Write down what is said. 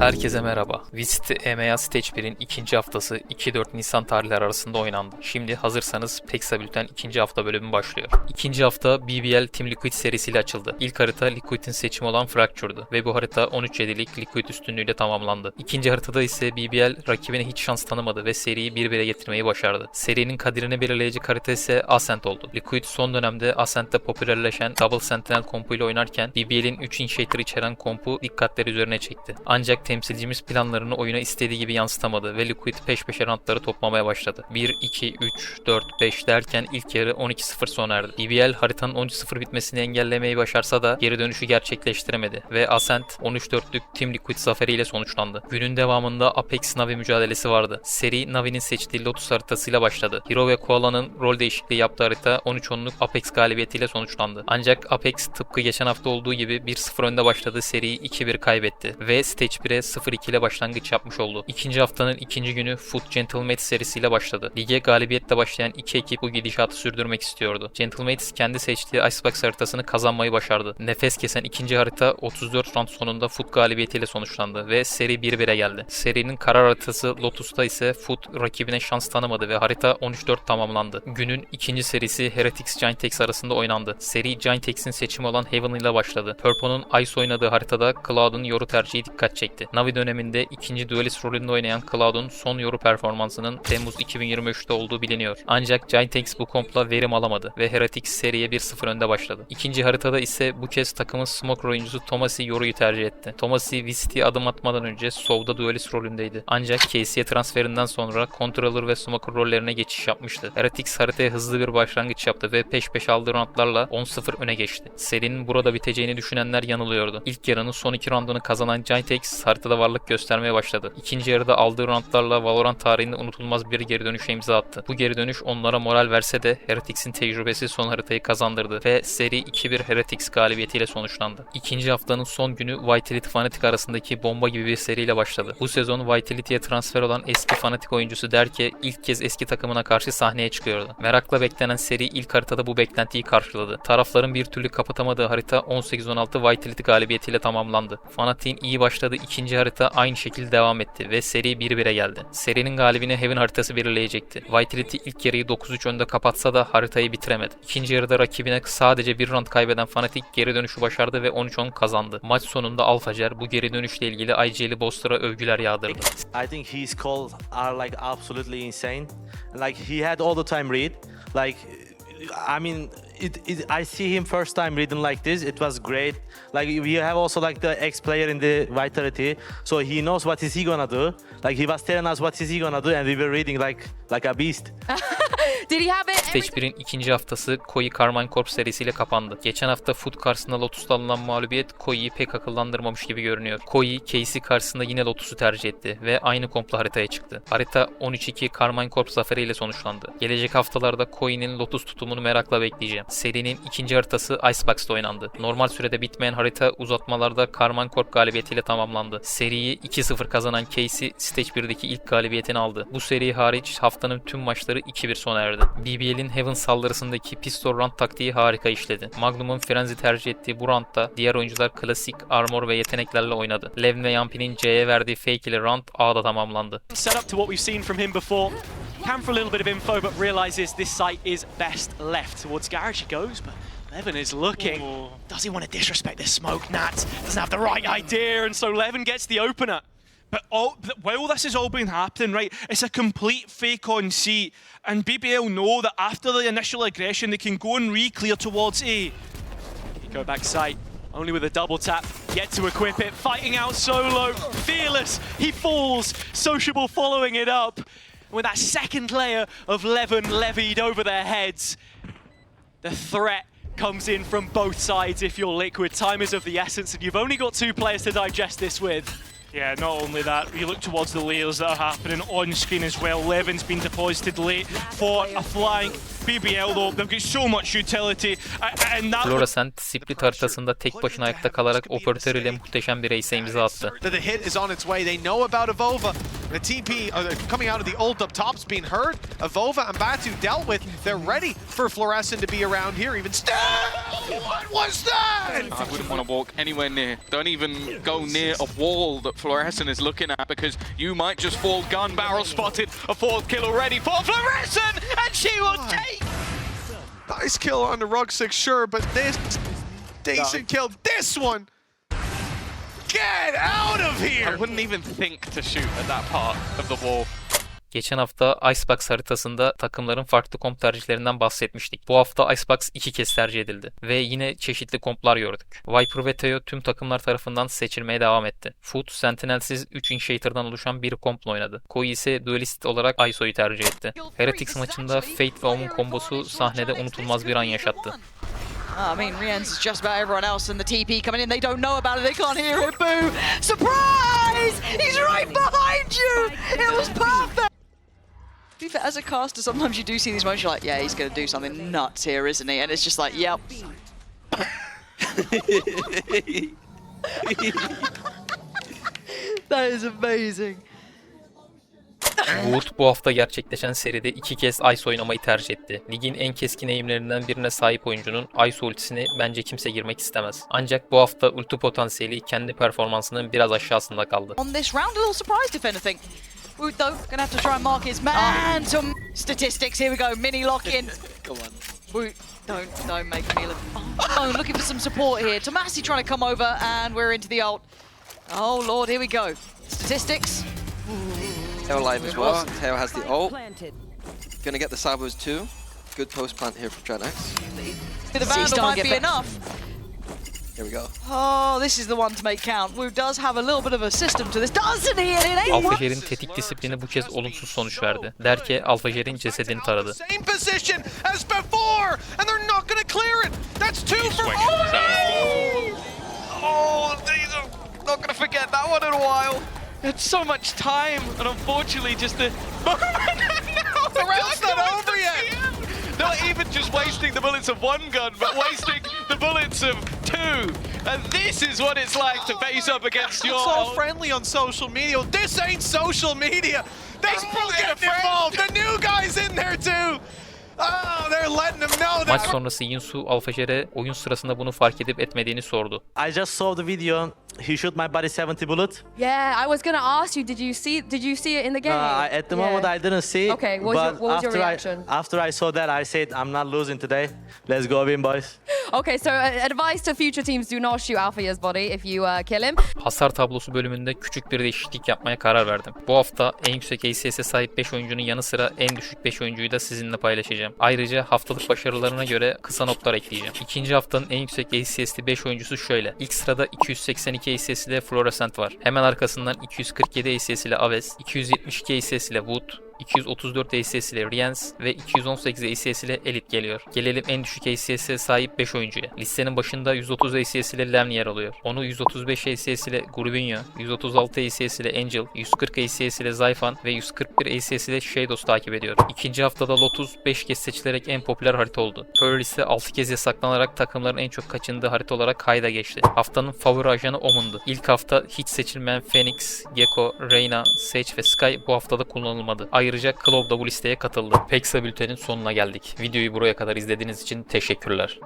Herkese merhaba. Visit EMEA Stage 1'in ikinci haftası 2-4 Nisan tarihleri arasında oynandı. Şimdi hazırsanız Pexa Bülten ikinci hafta bölümü başlıyor. İkinci hafta BBL Team Liquid serisiyle açıldı. İlk harita Liquid'in seçimi olan Fracture'du ve bu harita 13-7'lik Liquid üstünlüğüyle tamamlandı. İkinci haritada ise BBL rakibine hiç şans tanımadı ve seriyi 1-1'e getirmeyi başardı. Serinin kaderini belirleyecek harita ise Ascent oldu. Liquid son dönemde Ascent'te popülerleşen Double Sentinel kompu ile oynarken BBL'in 3 Initiator içeren kompu dikkatleri üzerine çekti. Ancak temsilcimiz planlarını oyuna istediği gibi yansıtamadı ve Liquid peş peşe rantları toplamaya başladı. 1, 2, 3, 4, 5 derken ilk yarı 12-0 sona erdi. BBL haritanın 13-0 bitmesini engellemeyi başarsa da geri dönüşü gerçekleştiremedi ve Ascent 13-4'lük Team Liquid zaferiyle sonuçlandı. Günün devamında Apex Navi mücadelesi vardı. Seri Navi'nin seçtiği Lotus haritasıyla başladı. Hero ve Koala'nın rol değişikliği yaptığı harita 13-10'luk Apex galibiyetiyle sonuçlandı. Ancak Apex tıpkı geçen hafta olduğu gibi 1-0 önde başladığı seriyi 2-1 kaybetti ve Stage 1'e 0-2 ile başlangıç yapmış oldu. İkinci haftanın ikinci günü Foot Gentlemates serisiyle başladı. Lige galibiyetle başlayan iki ekip bu gidişatı sürdürmek istiyordu. Gentlemates kendi seçtiği Icebox haritasını kazanmayı başardı. Nefes kesen ikinci harita 34 round sonunda Foot galibiyetiyle sonuçlandı ve seri 1-1'e geldi. Serinin karar haritası Lotus'ta ise Foot rakibine şans tanımadı ve harita 13-4 tamamlandı. Günün ikinci serisi Heretics Giantex arasında oynandı. Seri Giantex'in seçimi olan Heaven ile başladı. Purpo'nun Ice oynadığı haritada Cloud'un yoru tercihi dikkat çekti. Navi döneminde ikinci duelist rolünde oynayan Cloud'un son yoru performansının Temmuz 2023'te olduğu biliniyor. Ancak Giantex bu kompla verim alamadı ve Heretics seriye 1-0 önde başladı. İkinci haritada ise bu kez takımın smoke oyuncusu Tomasi yoruyu tercih etti. Tomasi Visti'ye adım atmadan önce Sov'da duelist rolündeydi. Ancak KC'ye transferinden sonra Controller ve Smoker rollerine geçiş yapmıştı. Heretics haritaya hızlı bir başlangıç yaptı ve peş peşe aldığı roundlarla 10-0 öne geçti. Serinin burada biteceğini düşünenler yanılıyordu. İlk yarının son iki roundunu kazanan Giantex haritada varlık göstermeye başladı. İkinci yarıda aldığı roundlarla Valorant tarihinde unutulmaz bir geri dönüşe imza attı. Bu geri dönüş onlara moral verse de Heretics'in tecrübesi son haritayı kazandırdı ve seri 2-1 Heretics galibiyetiyle sonuçlandı. İkinci haftanın son günü Vitality Fnatic arasındaki bomba gibi bir seriyle başladı. Bu sezon Vitality'ye transfer olan eski Fnatic oyuncusu Derke ilk kez eski takımına karşı sahneye çıkıyordu. Merakla beklenen seri ilk haritada bu beklentiyi karşıladı. Tarafların bir türlü kapatamadığı harita 18-16 Vitality galibiyetiyle tamamlandı. Fnatic'in iyi başladığı ikinci harita aynı şekilde devam etti ve seri 1-1'e geldi. Serinin galibini Heaven haritası belirleyecekti. Vitality ilk yarıyı 9-3 önde kapatsa da haritayı bitiremedi. İkinci yarıda rakibine sadece bir round kaybeden Fnatic geri dönüşü başardı ve 13-10 kazandı. Maç sonunda Alfacer bu geri dönüşle ilgili IGL'i Boster'a övgüler yağdırdı. I think his calls are like absolutely insane. Like he had all the time read. Like I mean, it, it, I see him first time reading like this. It was great. Like we have also like the ex player in the Vitality, so he knows what is he gonna do. Like he was telling us what is he gonna do, and we were reading like like a beast. Did he have it? Stage 1'in ikinci haftası Koi Carmine Corp serisiyle kapandı. Geçen hafta Foot karşısında Lotus'ta alınan mağlubiyet Koi'yi pek akıllandırmamış gibi görünüyor. Koi, Casey karşısında yine Lotus'u tercih etti ve aynı komplo haritaya çıktı. Harita 13-2 Carmine Corp zaferiyle sonuçlandı. Gelecek haftalarda Koi'nin Lotus tutumunu merakla bekleyeceğim. Serinin ikinci haritası Icebox'ta oynandı. Normal sürede bitmeyen harita uzatmalarda Carmine Corp galibiyetiyle tamamlandı. Seriyi 2-0 kazanan Casey Stage 1'deki ilk galibiyetini aldı. Bu seri hariç haftanın tüm maçları 2-1 sona erdi. BBL'in Heaven saldırısındaki pistol round taktiği harika işledi. Magnum'un Frenzy tercih ettiği bu roundda diğer oyuncular klasik armor ve yeteneklerle oynadı. Levin ve Yampi'nin C'ye verdiği fake ile round A'da tamamlandı. set up to what we've seen from him before. Can for a little bit of info, but realizes this site is best left. Towards garage he goes, but Levin is looking. Does he want to disrespect this smoke? Nat doesn't have the right idea, and so Levin gets the opener. But all, while this has all been happening, right, it's a complete fake on C. And BBL know that after the initial aggression, they can go and re-clear towards A. Go back site, only with a double tap, yet to equip it, fighting out solo, fearless, he falls, sociable following it up. With that second layer of Levin levied over their heads, the threat comes in from both sides if you're liquid. Time is of the essence, and you've only got two players to digest this with. Yeah, not only that, you look towards the layers that are happening on screen as well. Levin's been deposited late for a flank. BBL though, they've got so much utility. a- And that Fluorescent split haritasında tek başına ayakta kalarak operatör ile muhteşem bir ace imza attı. the hit is on its way. They know about Avova. The TP uh, coming out of the ult up top's being heard. Avova and Batu dealt with. They're ready for Fluorescent to be around here. Even still, was that? I wouldn't want to walk anywhere near. Don't even go near a wall that Fluorescent is looking at because you might just fall gun barrel spotted. A fourth kill already for Fluorescent and she will take Nice kill on the rug six, sure, but this decent kill. This one. Get out of here! I wouldn't even think to shoot at that part of the wall. Geçen hafta Icebox haritasında takımların farklı komp tercihlerinden bahsetmiştik. Bu hafta Icebox iki kez tercih edildi ve yine çeşitli komplar gördük. Viper ve Teo tüm takımlar tarafından seçilmeye devam etti. Foot, Sentinel'siz 3 Initiator'dan oluşan bir kompla oynadı. Koi ise Duelist olarak ISO'yu tercih etti. Heretics maçında Fate ve Omen kombosu sahnede unutulmaz bir an yaşattı. I mean, Rien's is just about everyone else, and the TP coming in. They don't know about it. They can't hear it. Boo! Surprise! He's right behind you. It was perfect. To be fair, as a caster, sometimes you do see these moments. You're like, yeah, he's going to do something nuts here, isn't he? And it's just like, yep. that is amazing. Wood bu hafta gerçekleşen seride iki kez ISO oynamayı tercih etti. Ligin en keskin eğimlerinden birine sahip oyuncunun ISO ultisine bence kimse girmek istemez. Ancak bu hafta ulti potansiyeli kendi performansının biraz aşağısında kaldı. on this round. A little surprised, if anything. Wood, though, gonna have to try and mark his man. Ah. Some statistics. Here we go. Mini lock in. Go on. Wood, don't, don't make me look. Oh, looking for some support here. Tomasi trying to come over, and we're into the ult. Oh, Lord, here we go. Statistics. Teo live as well. Teo has the ult. Gonna get the Sabos too. Good post plant here for Dreadnoughts. The Vandal might be get enough. Here we go. Oh, this is the one to make count. Wu does have a little bit of a system to this, doesn't he? And it ain't Alfajer'in tetik disiplini bu kez olumsuz sonuç verdi. Derke Alfajer'in cesedini taradı. Same position as before, and they're not gonna clear it. That's two for Oh, these are not gonna forget that one in a while. Had so much time, and unfortunately, just the The round's not over yet. Not even just wasting the bullets of one gun, but wasting the bullets of two. And this is what it's like to face up against your. It's all friendly on social media. This ain't social media. They still get involved. The new guy's in there too. Oh, they're letting him know Maç that. sonrası Yinsu Alfajer'e oyun sırasında bunu fark edip etmediğini sordu. I just saw the video. He shoot my body 70 bullet. Yeah, I was gonna ask you. Did you see? Did you see it in the game? Uh, at the Yeah. moment, I didn't see. Okay, what was your- what was your reaction? I, after I saw that, I said, I'm not losing today. Let's go win, boys. Okay, so uh, advice to future teams: do not shoot Alpha's body if you uh, kill him. Hasar tablosu bölümünde küçük bir değişiklik yapmaya karar verdim. Bu hafta en yüksek ACS'e sahip 5 oyuncunun yanı sıra en düşük 5 oyuncuyu da sizinle paylaşacağım. Ayrıca haftalık başarılarına göre kısa notlar ekleyeceğim. İkinci haftanın en yüksek ACS'li 5 oyuncusu şöyle. İlk sırada 282 ACS ile Fluorescent var. Hemen arkasından 247 ACS Aves, 272 ACS Wood, 234 ACS ile Riens ve 218 ACS ile Elite geliyor. Gelelim en düşük ACS'e sahip 5 oyuncuya. Listenin başında 130 ACS ile Lemn yer alıyor. Onu 135 ACS ile Grubinho, 136 ACS ile Angel, 140 ACS ile Zyphan ve 141 ACS ile Shadows takip ediyor. İkinci haftada Lotus 5 kez seçilerek en popüler harita oldu. Pearl ise 6 kez yasaklanarak takımların en çok kaçındığı harita olarak kayda geçti. Haftanın favori ajanı Omen'dı. İlk hafta hiç seçilmeyen Phoenix, Gecko, Reyna, Sage ve Sky bu haftada kullanılmadı. Ayrıca Claw da bu listeye katıldı. Pexa Bülten'in sonuna geldik. Videoyu buraya kadar izlediğiniz için teşekkürler.